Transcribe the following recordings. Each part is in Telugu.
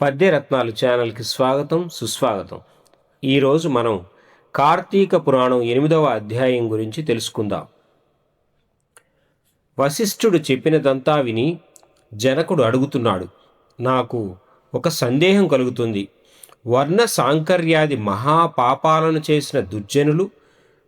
పద్యరత్నాలు ఛానల్కి స్వాగతం సుస్వాగతం. ఈరోజు మనం కార్తీక పురాణం ఎనిమిదవ అధ్యాయం గురించి తెలుసుకుందాం. వశిష్ఠుడు చెప్పినదంతా విని జనకుడు అడుగుతున్నాడు నాకు ఒక సందేహం కలుగుతుంది. వర్ణ సాంకర్యాది మహాపాపాలను చేసిన దుర్జనులు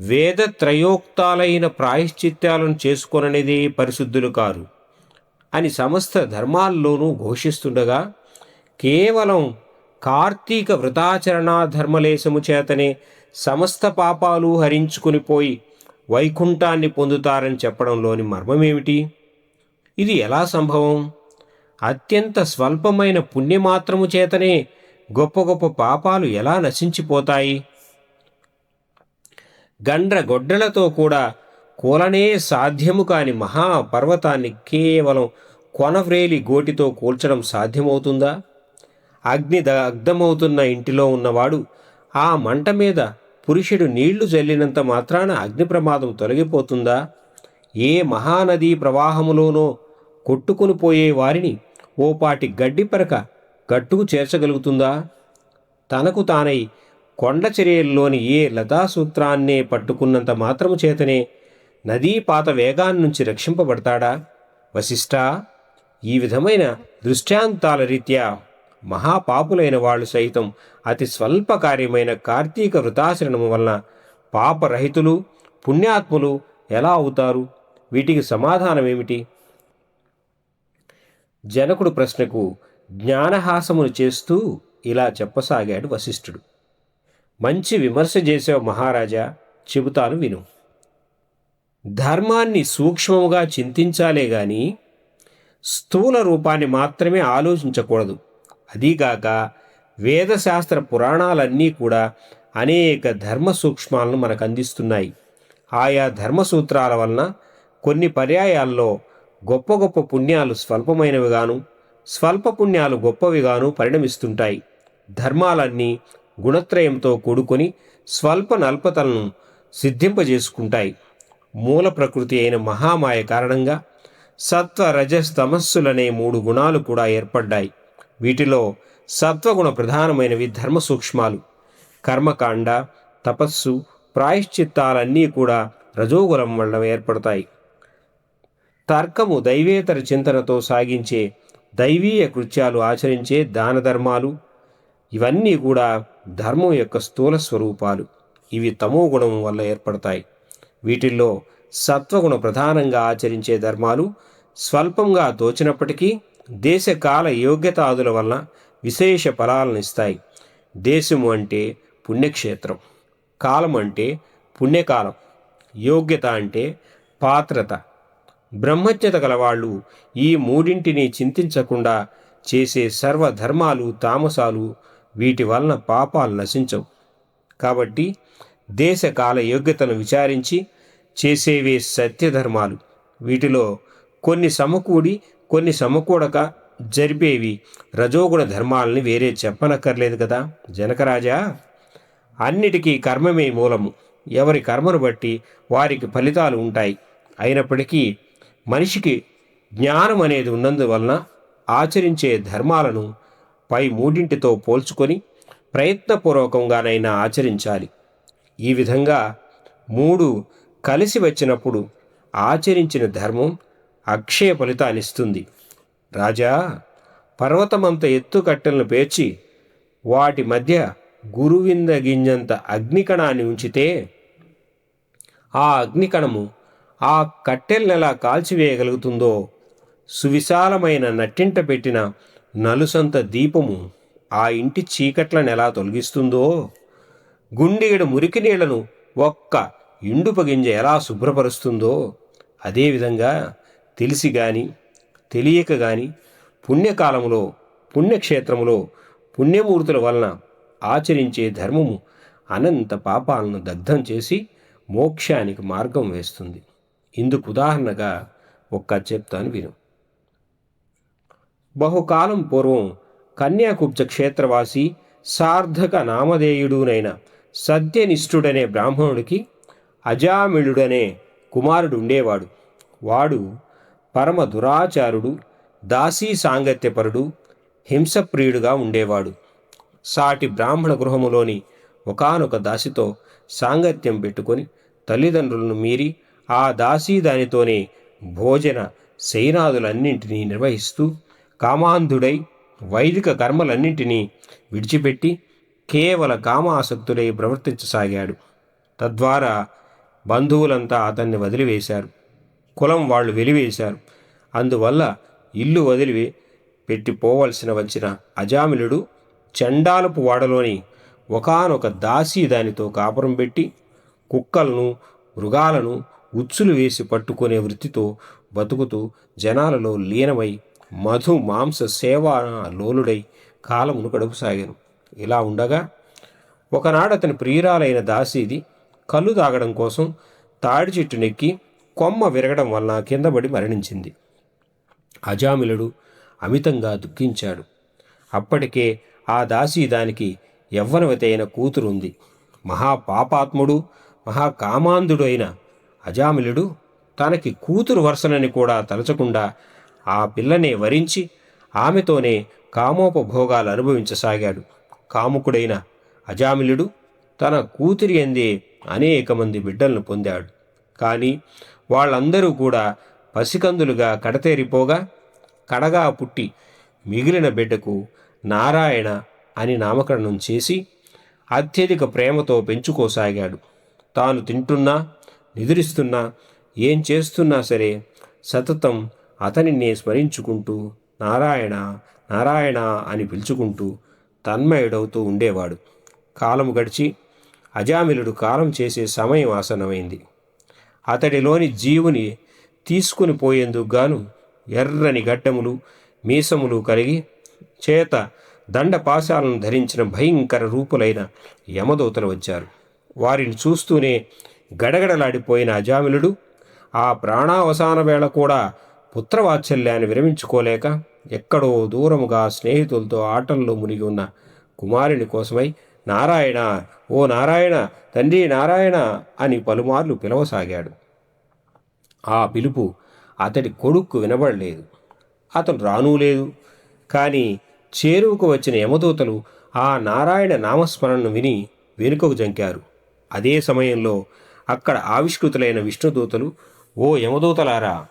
వేద త్రయోక్తాలైన ప్రాయశ్చిత్యాలను చేసుకొననిదే పరిశుద్ధులు కారు అని సమస్త ధర్మాల్లోనూ ఘోషిస్తుండగా కేవలం కార్తీక వ్రతాచరణా ధర్మలేశము చేతనే సమస్త పాపాలు హరించుకుని పోయి వైకుంఠాన్ని పొందుతారని చెప్పడంలోని మర్మమేమిటి? ఇది ఎలా సంభవం? అత్యంత స్వల్పమైన పుణ్యమాత్రము చేతనే గొప్ప గొప్ప పాపాలు ఎలా నశించిపోతాయి? గండ్ర గొడ్డలతో కూడా కూలనే సాధ్యము కాని మహాపర్వతాన్ని కేవలం కొనవ్రేలి గోటితో కూల్చడం సాధ్యమవుతుందా? అగ్ని దగ్ధమవుతున్న ఇంటిలో ఉన్నవాడు ఆ మంట మీద పురుషుడు నీళ్ళు చల్లినంత మాత్రాన అగ్ని ప్రమాదం తొలగిపోతుందా? ఏ మహానదీ ప్రవాహములోనో కొట్టుకుని పోయే వారిని ఓపాటి గడ్డి పరక గట్టుకు చేర్చగలుగుతుందా? తనకు తానై కొండ చర్యల్లోని ఏ లతాసూత్రాన్నే పట్టుకున్నంత మాత్రము చేతనే నదీపాత వేగాన్నించి రక్షింపబడతాడా? వశిష్ఠ ఈ విధమైన దృష్టాంతాల రీత్యా మహాపాపులైన వాళ్ళు సైతం అతి స్వల్ప కార్యమైన కార్తీక వృతాశ్రణము వలన పాపరహితులు పుణ్యాత్ములు ఎలా అవుతారు? వీటికి సమాధానమేమిటి? జనకుడు ప్రశ్నకు జ్ఞానహాసమును చేస్తూ ఇలా చెప్పసాగాడు వశిష్ఠుడు. మంచి విమర్శ చేసావు మహారాజా చెబుతాను విను. ధర్మాన్ని సూక్ష్మముగా చింతించాలే గాని స్థూల రూపాన్ని మాత్రమే ఆలోచించకూడదు. అదీగాక వేదశాస్త్ర పురాణాలన్నీ కూడా అనేక ధర్మ సూక్ష్మాలను మనకు అందిస్తున్నాయి. ఆయా ధర్మ సూత్రాల వలన కొన్ని పర్యాయాల్లో గొప్ప గొప్ప పుణ్యాలు స్వల్పమైనవిగాను స్వల్ప పుణ్యాలు గొప్పవిగాను పరిణమిస్తుంటాయి. ధర్మాలన్నీ గుణత్రయంతో కూడుకొని స్వల్ప నల్పతలను సిద్ధింపజేసుకుంటాయి. మూల ప్రకృతి అయిన మహామాయ కారణంగా సత్వ రజస్ తమస్సులనే మూడు గుణాలు కూడా ఏర్పడ్డాయి. వీటిలో సత్వగుణ ప్రధానమైనవి ధర్మ సూక్ష్మాలు. కర్మకాండ తపస్సు ప్రాయశ్చిత్తాలన్నీ కూడా రజోగుణం వల్ల ఏర్పడతాయి. తర్కము దైవేతర చింతనతో సాగించే దైవీయ కృత్యాలు ఆచరించే దాన ధర్మాలు ఇవన్నీ కూడా ధర్మం యొక్క స్థూల స్వరూపాలు. ఇవి తమో గుణం వల్ల ఏర్పడతాయి. వీటిల్లో సత్వగుణ ప్రధానంగా ఆచరించే ధర్మాలు స్వల్పంగా తోచినప్పటికీ దేశకాల యోగ్యతాదుల వలన విశేష ఫలాలను ఇస్తాయి. దేశము అంటే పుణ్యక్షేత్రం కాలం అంటే పుణ్యకాలం యోగ్యత అంటే పాత్రత. బ్రహ్మజ్ఞత గలవాళ్ళు ఈ మూడింటిని చింతించకుండా చేసే సర్వధర్మాలు తామసాలు వీటి వలన పాపాలు నశించవు. కాబట్టి దేశకాల యోగ్యతను విచారించి చేసేవే సత్యధర్మాలు. వీటిలో కొన్ని సమకూడి కొన్ని సమకూడక జరిపేవి. రజోగుణ ధర్మాలని వేరే చెప్పనక్కర్లేదు కదా? జనకరాజా అన్నిటికీ కర్మమే మూలము. ఎవరి కర్మను బట్టి వారికి ఫలితాలు ఉంటాయి. అయినప్పటికీ మనిషికి జ్ఞానం అనేది ఉన్నందువలన ఆచరించే ధర్మాలను పై మూడింటితో పోల్చుకొని ప్రయత్నపూర్వకంగానైనా ఆచరించాలి. ఈ విధంగా మూడు కలిసి వచ్చినప్పుడు ఆచరించిన ధర్మం అక్షయ ఫలితాలిస్తుంది రాజా పర్వతమంత ఎత్తు కట్టెలను పేర్చి వాటి మధ్య గురువింద గింజంత అగ్నికణాన్ని ఉంచితే ఆ అగ్నికణము ఆ కట్టెలనెలా కాల్చివేయగలుగుతుందో సువిశాలమైన నట్టింట పెట్టిన నలుసంత దీపము ఆ ఇంటి చీకట్లను ఎలా తొలగిస్తుందో గుండెగడు మురికి నీళ్ళను ఒక్క ఇండుప గింజ ఎలా శుభ్రపరుస్తుందో అదేవిధంగా తెలిసి గాని తెలియక గాని పుణ్యకాలములో పుణ్యక్షేత్రములో పుణ్యమూర్తుల వలన ఆచరించే ధర్మము అనంత పాపాలను దగ్ధం చేసి మోక్షానికి మార్గం వేస్తుంది. ఇందుకు ఉదాహరణగా ఒక్క చెప్తాను విను. బహుకాలం పూర్వం కన్యాకుబ్జ క్షేత్రవాసి సార్థక నామధేయుడునైన సత్యనిష్ఠుడనే బ్రాహ్మణుడికి అజామిళుడనే కుమారుడు ఉండేవాడు. వాడు పరమ దురాచారుడు దాసీ సాంగత్యపరుడు హింసప్రియుడుగా ఉండేవాడు. సాటి బ్రాహ్మణ గృహములోని ఒకానొక దాసితో సాంగత్యం పెట్టుకొని తల్లిదండ్రులను మీరి ఆ దాసీ దానితోనే భోజన శయనాదులన్నింటినీ నిర్వహిస్తూ కామాంధుడై వైదిక కర్మలన్నింటినీ విడిచిపెట్టి కేవల కామాసక్తుడై ప్రవర్తించసాగాడు. తద్వారా బంధువులంతా అతన్ని వదిలివేశారు. కులం వాళ్ళు వెలివేశారు. అందువల్ల ఇల్లు వదిలి పెట్టి పోవలసిన వచ్చిన అజామిలుడు చండాలపు వాడలోని ఒకానొక దాసీ దానితో కాపురం పెట్టి కుక్కలను మృగాలను ఉచ్చులు వేసి పట్టుకునే వృత్తితో బతుకుతూ జనాలలో లీనమై మధు మాంస సేవా లోలుడై కాలమును గడుపుసాగాను. ఇలా ఉండగా ఒకనాడు అతని ప్రియురాలైన దాసీది కళ్ళు తాగడం కోసం తాడి చెట్టు నెక్కి కొమ్మ విరగడం వలన కిందపడి మరణించింది. అజామిలుడు అమితంగా దుఃఖించాడు. అప్పటికే ఆ దాసి దానికి యవ్వనవతి అయిన కూతురు ఉంది మహాపాపాత్ముడు మహాకామాంధుడు అయిన అజామిలుడు తనకి కూతురు వరుసనని కూడా తలచకుండా ఆ పిల్లనే వరించి ఆమెతోనే కామోపభోగాలు అనుభవించసాగాడు. కాముకుడైన అజామిలుడు తన కూతురి అందే అనేక మంది బిడ్డలను పొందాడు. కానీ వాళ్ళందరూ కూడా పసికందులుగా కడతేరిపోగా కడగా పుట్టి మిగిలిన బిడ్డకు నారాయణ అని నామకరణం చేసి అత్యధిక ప్రేమతో పెంచుకోసాగాడు. తాను తింటున్నా నిద్రిస్తున్నా ఏం చేస్తున్నా సరే సతతం అతనినే స్మరించుకుంటూ నారాయణ నారాయణ అని పిలుచుకుంటూ తన్మయుడవుతూ ఉండేవాడు. కాలము గడిచి అజామిలుడు కాలం చేసే సమయం ఆసనమైంది అతడిలోని జీవుని తీసుకుని పోయేందుకు గాను ఎర్రని గడ్డములు మీసములు కలిగి చేత దండపాశాలను ధరించిన భయంకర రూపులైన యమదూతలు వచ్చారు. వారిని చూస్తూనే గడగడలాడిపోయిన అజామిలుడు ఆ ప్రాణావసాన వేళ కూడా పుత్రవాత్సల్యాన్ని విరమించుకోలేక ఎక్కడో దూరముగా స్నేహితులతో ఆటల్లో మునిగి ఉన్న కుమారుని కోసమై నారాయణ ఓ నారాయణ తండ్రి నారాయణ అని పలుమార్లు పిలవసాగాడు. ఆ పిలుపు అతడి కొడుక్కు వినబడలేదు. అతను రానూ లేదు. కానీ చేరువుకు వచ్చిన యమదూతలు ఆ నారాయణ నామస్మరణను విని వెనుకకు జంకారు. అదే సమయంలో అక్కడ ఆవిష్కృతులైన విష్ణుదూతలు ఓ యమదూతలారా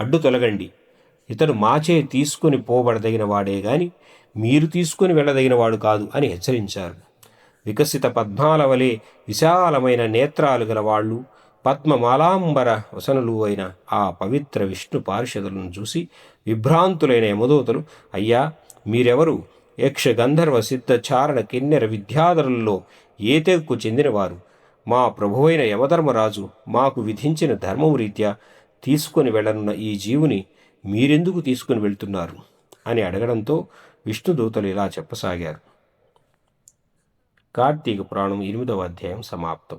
అడ్డు తొలగండి. ఇతడు మాచే తీసుకుని పోబడదగిన వాడే గాని మీరు తీసుకుని వెళ్ళదగిన వాడు కాదు అని హెచ్చరించారు. వికసిత పద్మాల వలె విశాలమైన నేత్రాలు గల వాళ్ళు పద్మమాలాంబర వసనులు అయిన ఆ పవిత్ర విష్ణు పారిషదులను చూసి విభ్రాంతులైన యమదూతలు అయ్యా మీరెవరు? యక్ష గంధర్వ సిద్ధ చారణ కిన్నెర విద్యాధరులలో ఏ చెందినవారు? మా ప్రభువైన యమధర్మరాజు మాకు విధించిన ధర్మము రీత్యా తీసుకొని వెళ్ళనున్న ఈ జీవుని మీరెందుకు తీసుకుని వెళ్తున్నారు? అని అడగడంతో విష్ణుదూతలు ఇలా చెప్పసాగారు. కార్తీక పురాణం ఎనిమిదవ అధ్యాయం సమాప్తం.